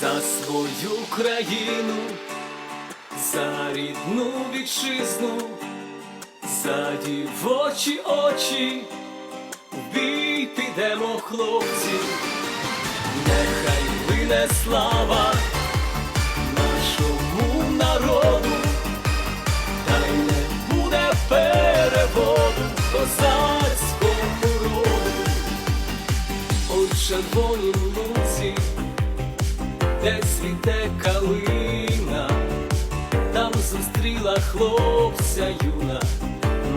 за свою країну, за рідну вітчизну, за дівочі очі, в бій підемо, хлопці, нехай вине слава нашому народу, та й не буде переводу козацькому роду. Ой, червонім де цвіте калина, там зустріла хлопця юна,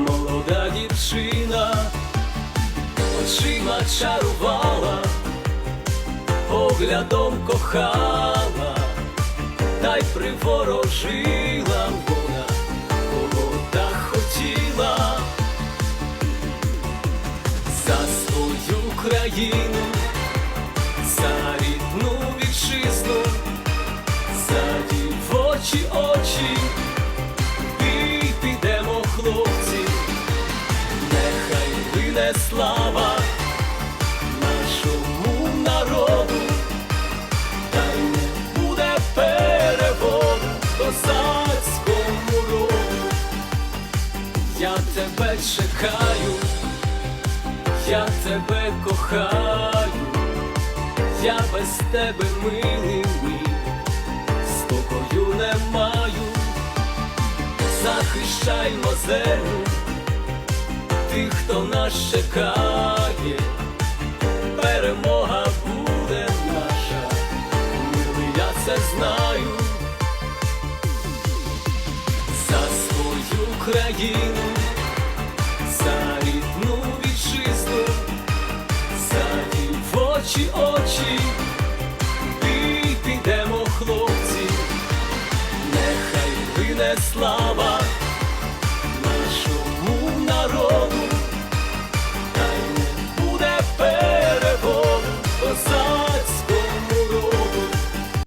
молода дівчина, очима чарувала, поглядом кохала, та й приворожила вона, кого так хотіла. За свою країну, дівочі очі, бій підемо, хлопці, нехай вине слава нашому народу, та й не буде переводу козацькому роду. Я тебе чекаю я тебе кохаю, я без тебе милий мій, не маю, захищаймо землю, тих, хто нас чекає, перемога буде наша, милий, я це знаю, за свою країну вине слава